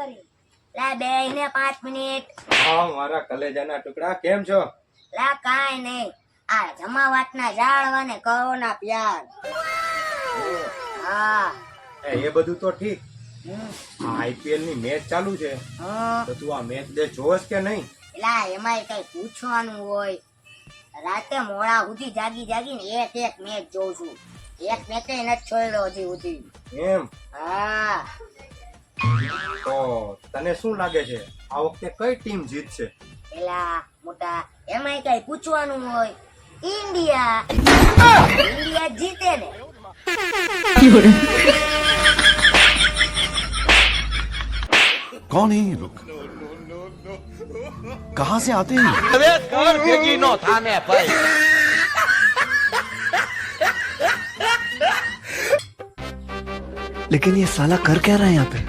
કરી. લા બે ને પાંચ મિનિટ. હા મારા કલેજાના ટુકડા કેમ છો? લા કાંઈ નહીં. આ જમાવટના જાળવા ને કરો ના પ્યાર હા. એ બધું તો ઠીક. આઈપીએલની મેચ ચાલુ છે. તો તું આ મેચ દે જોસ કે નહીં? લા એમાંય કઈ પૂછવાનું હોય. રાતે મોડા સુધી જાગી જાગીને એક એક મેચ જોઉં છું. એક મેચ નથી છોડ્યો હજી સુધી. એમ? હા. તો તને શું લાગે છે આ વખતે કઈ ટીમ જીતશે એલા મોટા એમાંય કઈ પૂછવાનું હોય ઇન્ડિયા ઇન્ડિયા જીતે ને कौन है ये लोग कहां से आते हैं ये? હવે કર ભેગી નો થાને ભાઈ लेकिन ये साला कर क्या रहा है यहाँ पे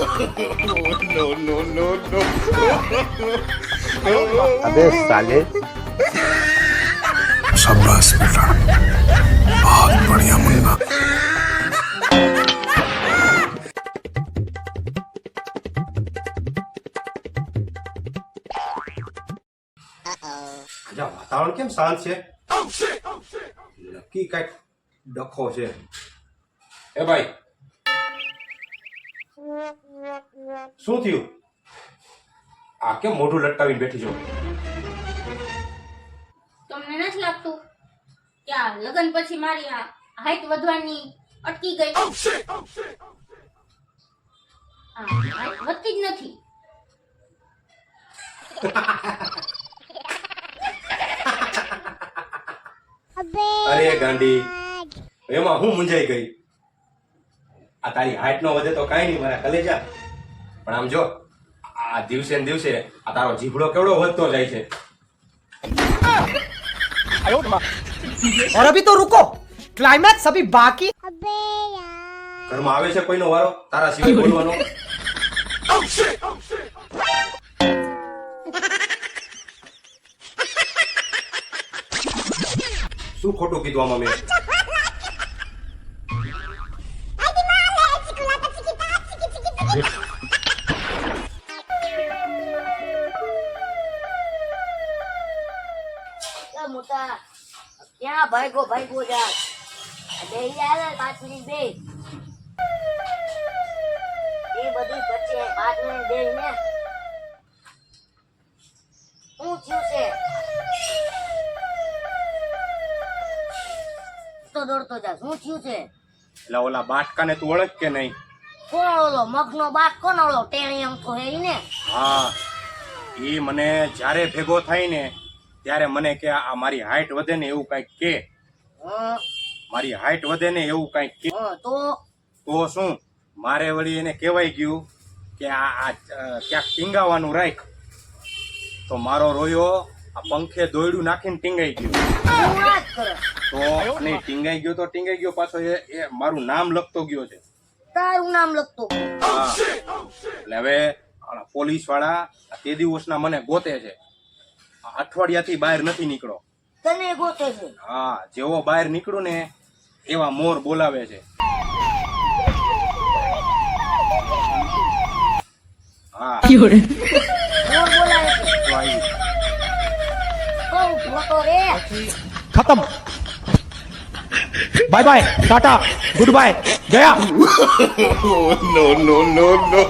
यहाँ पे शाबाश बेटा बहुत बढ़िया मुन्ना આજે વાતાવરણ કેમ શાંત છે નક્કી કઈક ડખો છે એ ભાઈ શું થયું? આ કેમ મોઢું લટકાવીને બેઠી છો? તમને નથી લાગતું કે આ લગ્ન પછી મારી આ હાઈટ વધવાની અટકી ગઈ? આ હાઈટ વધતી જ નથી. અરે ગાંડી એમાં હું મૂંઝાઈ ગઈ? આ તારી હાઈટ નો વધે તો કાંઈ નહીં મારા કલેજા પણ આમ જો આ દિવસે ને દિવસે આ તારો જીભડો કેવડો વધતો જાય છે और अभी तो रुको क्लाइमैक्स अभी बाकी ઘરમાં આવે છે કોઈનો વારો તારા સિવાય બોલવાનો શું ખોટું કીધું આમાં મેં ક્યાં ભાઈગો ભાઈગો જા. બે આવે પાંચ મિનિટ બે. એ બધું પછી પાંચ મિનિટ બે ને. શું થયું છે? તો દોડતો જા. શું થયું છે? એટલે ઓલા બાટકાને તું ઓળખ કે નહીં? કોણ ઓલો મગનો બાટ કોણ ઓલો ટેણી અંકો હે ને? હા. એ મને જ્યારે ભેગો થાય ને ત્યારે મને કે આ મારી હાઈટ વધે ને એવું કંઈક કે. હં, મારી હાઈટ વધે ને એવું કંઈક કે. તો? તો શું? મારે વળી એને કહેવાય ગયું કે આ આ ક્યાંક ટીંગાવાનું રાખ. તો મારો રોયો આ પંખે દોયડું નાખીને ટીંગાઈ ગયું. તો નહીં ટીંગાઈ ગયો તો ટીંગાઈ ગયો પાછો એ મારું નામ લખતો ગયો છે. તારું નામ લખતો એટલે હવે પોલીસવાળા તે દિવસના મને ગોતે છે. અઠવાડિયાથી બહાર નથી નીકળો. તને ગોતે છે. હા જેવો બહાર નીકળું ને એવા મોર બોલાવે છે. ખતમ. Bye bye tata good bye ગયા નો નો નો નો